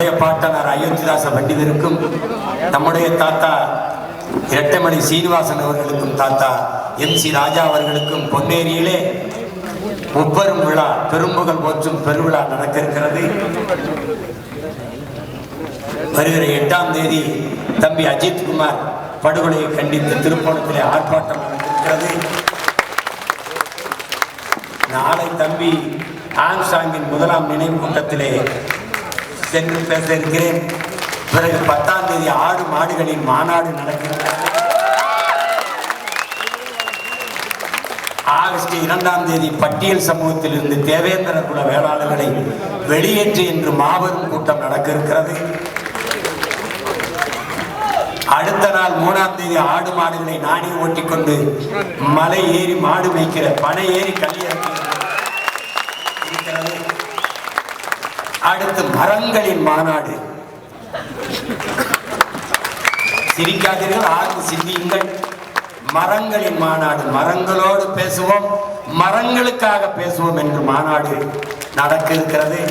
நம்முடைய பாட்டனார் அயோத்திதாச பண்டிதருக்கும் நம்முடைய தாத்தா இரட்டைமணி சீனிவாசன் அவர்களுக்கும் தாத்தா எம் சி ராஜா அவர்களுக்கும் பொன்னேரியிலே முப்பெரும் விழா பெரும்புகள் போற்றும் பெருவிழா நடக்க இருக்கிறது வருகிற எட்டாம் தேதி தம்பி அஜித் குமார் படுகொலையை கண்டித்து திருப்போணத்திலே ஆர்ப்பாட்டம் நடக்கிறது நாளை தம்பி ஆம்சாங்கின் முதலாம் நினைவு கூட்டத்திலே சென்று பேச இருக்கிறேன் பிறகு பத்தாம் தேதி ஆடு மாடுகளின் மாநாடு நடக்கிறது. ஆகஸ்ட் இரண்டாம் தேதி பட்டியல் சமூகத்தில் இருந்து தேவேந்திர குல வேளாளர்களை வெளியேற்று என்று மாபெரும் கூட்டம் நடக்க இருக்கிறது அடுத்த நாள் மூணாம் தேதி ஆடு மாடுகளை நானே ஓட்டிக்கொண்டு மலை ஏறி மாடு மேய்க்கிற பனை ஏறி கல்யாணம் இறக்கிறது இருக்கிறது அடுத்து மரங்களின் மாநாடு. சிரிக்காதீர்கள் ஆர்ந்து சிந்தியுங்கள். மரங்களின் மாநாடு மரங்களோடு பேசுவோம் மரங்களுக்காக பேசுவோம் என்று மாநாடு நடக்க இருக்கிறது